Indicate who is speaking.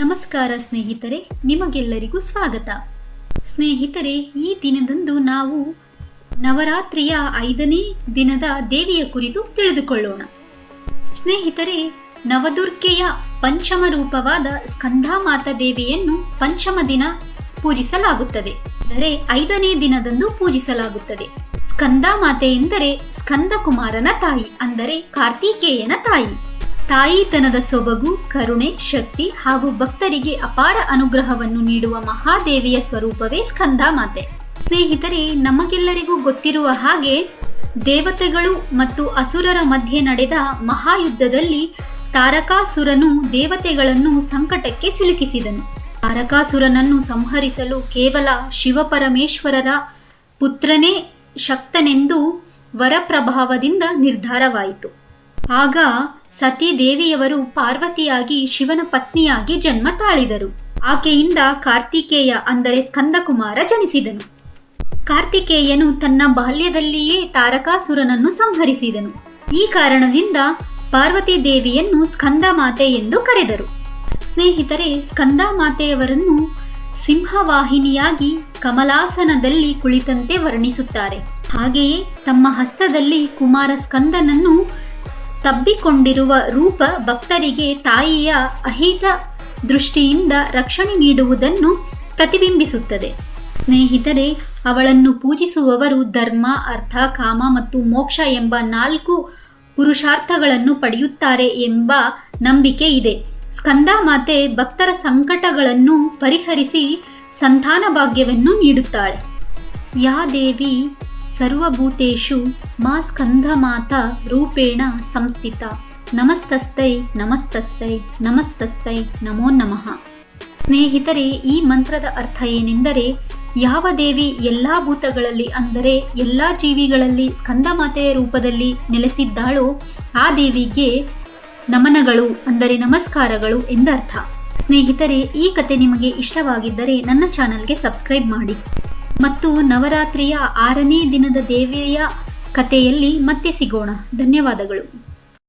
Speaker 1: ನಮಸ್ಕಾರ ಸ್ನೇಹಿತರೆ, ನಿಮಗೆಲ್ಲರಿಗೂ ಸ್ವಾಗತ. ಸ್ನೇಹಿತರೆ, ಈ ದಿನದಂದು ನಾವು ನವರಾತ್ರಿಯ ಐದನೇ ದಿನದ ದೇವಿಯ ಕುರಿತು ತಿಳಿದುಕೊಳ್ಳೋಣ. ಸ್ನೇಹಿತರೆ, ನವದುರ್ಗೆಯ ಪಂಚಮ ರೂಪವಾದ ಸ್ಕಂಧಾಮಾತ ದೇವಿಯನ್ನು ಪಂಚಮ ದಿನ ಪೂಜಿಸಲಾಗುತ್ತದೆ. ಅಂದರೆ ಐದನೇ ದಿನದಂದು ಪೂಜಿಸಲಾಗುತ್ತದೆ. ಸ್ಕಂದಾಮಾತೆ ಎಂದರೆ ಸ್ಕಂದ ಕುಮಾರನ ತಾಯಿ, ಅಂದರೆ ಕಾರ್ತಿಕೇಯನ ತಾಯಿ. ತಾಯಿತನದ ಸೊಬಗು, ಕರುಣೆ, ಶಕ್ತಿ ಹಾಗೂ ಭಕ್ತರಿಗೆ ಅಪಾರ ಅನುಗ್ರಹವನ್ನು ನೀಡುವ ಮಹಾದೇವಿಯ ಸ್ವರೂಪವೇ ಸ್ಕಂದಾಮಾತೆ. ಸ್ನೇಹಿತರೆ, ನಮಗೆಲ್ಲರಿಗೂ ಗೊತ್ತಿರುವ ಹಾಗೆ ದೇವತೆಗಳು ಮತ್ತು ಅಸುರರ ಮಧ್ಯೆ ನಡೆದ ಮಹಾಯುದ್ಧದಲ್ಲಿ ತಾರಕಾಸುರನು ದೇವತೆಗಳನ್ನು ಸಂಕಟಕ್ಕೆ ಸಿಲುಕಿಸಿದನು. ತಾರಕಾಸುರನನ್ನು ಸಂಹರಿಸಲು ಕೇವಲ ಶಿವಪರಮೇಶ್ವರರ ಪುತ್ರನೇ ಶಕ್ತನೆಂದು ವರಪ್ರಭಾವದಿಂದ ನಿರ್ಧಾರವಾಯಿತು. ಆಗ ಸತೀದೇವಿಯವರು ಪಾರ್ವತಿಯಾಗಿ ಶಿವನ ಪತ್ನಿಯಾಗಿ ಜನ್ಮ ತಾಳಿದರು. ಆಕೆಯಿಂದ ಕಾರ್ತಿಕೇಯ ಅಂದರೆ ಸ್ಕಂದಕುಮಾರ ಜನಿಸಿದನು. ಕಾರ್ತಿಕೇಯನು ತನ್ನ ಬಾಲ್ಯದಲ್ಲಿಯೇ ತಾರಕಾಸುರನನ್ನು ಸಂಹರಿಸಿದನು. ಈ ಕಾರಣದಿಂದ ಪಾರ್ವತಿ ದೇವಿಯನ್ನು ಸ್ಕಂದ ಮಾತೆ ಎಂದು ಕರೆದರು. ಸ್ನೇಹಿತರೆ ಸ್ಕಂದ ಮಾತೆಯವರನ್ನು ಸಿಂಹವಾಹಿನಿಯಾಗಿ ಕಮಲಾಸನದಲ್ಲಿ ಕುಳಿತಂತೆ ವರ್ಣಿಸುತ್ತಾರೆ. ಹಾಗೆಯೇ ತಮ್ಮ ಹಸ್ತದಲ್ಲಿ ಕುಮಾರ ಸ್ಕಂದನನ್ನು ತಬ್ಬಿಕೊಂಡಿರುವ ರೂಪ ಭಕ್ತರಿಗೆ ತಾಯಿಯ ಅಹಿತ ದೃಷ್ಟಿಯಿಂದ ರಕ್ಷಣೆ ನೀಡುವುದನ್ನು ಪ್ರತಿಬಿಂಬಿಸುತ್ತದೆ. ಸ್ನೇಹಿತರೆ, ಅವಳನ್ನು ಪೂಜಿಸುವವರು ಧರ್ಮ, ಅರ್ಥ, ಕಾಮ ಮತ್ತು ಮೋಕ್ಷ ಎಂಬ ನಾಲ್ಕು ಪುರುಷಾರ್ಥಗಳನ್ನು ಪಡೆಯುತ್ತಾರೆ ಎಂಬ ನಂಬಿಕೆ ಇದೆ. ಸ್ಕಂದ ಮಾತೆ ಭಕ್ತರ ಸಂಕಟಗಳನ್ನು ಪರಿಹರಿಸಿ ಸಂತಾನ ಭಾಗ್ಯವನ್ನು ನೀಡುತ್ತಾಳೆ. ಯಾ ದೇವಿ ಸರ್ವಭೂತೇಷು ಮಾ ಸ್ಕಂಧಮಾತ ರೂಪೇಣ ಸಂಸ್ಥಿತ. ನಮಸ್ತಸ್ತೈ ನಮಸ್ತಸ್ತೈ ನಮಸ್ತಸ್ತೈ, ನಮೋ ನಮಃ. ಸ್ನೇಹಿತರೆ, ಈ ಮಂತ್ರದ ಅರ್ಥ ಏನೆಂದರೆ, ಯಾವ ದೇವಿ ಎಲ್ಲ ಭೂತಗಳಲ್ಲಿ ಅಂದರೆ ಎಲ್ಲ ಜೀವಿಗಳಲ್ಲಿ ಸ್ಕಂದಮಾತೆಯ ರೂಪದಲ್ಲಿ ನೆಲೆಸಿದ್ದಾಳೋ, ಆ ದೇವಿಗೆ ನಮನಗಳು ಅಂದರೆ ನಮಸ್ಕಾರಗಳು ಎಂದರ್ಥ. ಸ್ನೇಹಿತರೆ, ಈ ಕತೆ ನಿಮಗೆ ಇಷ್ಟವಾಗಿದ್ದರೆ ನನ್ನ ಚಾನಲ್ಗೆ ಸಬ್ಸ್ಕ್ರೈಬ್ ಮಾಡಿ. ಮತ್ತು ನವರಾತ್ರಿಯ ಆರನೇ ದಿನದ ದೇವಿಯ ಕಥೆಯಲ್ಲಿ ಮತ್ತೆ ಸಿಗೋಣ. ಧನ್ಯವಾದಗಳು.